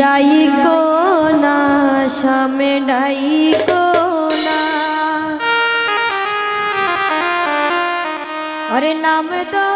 ডাইকো না সামে ডাইকো না। আরে নাম তো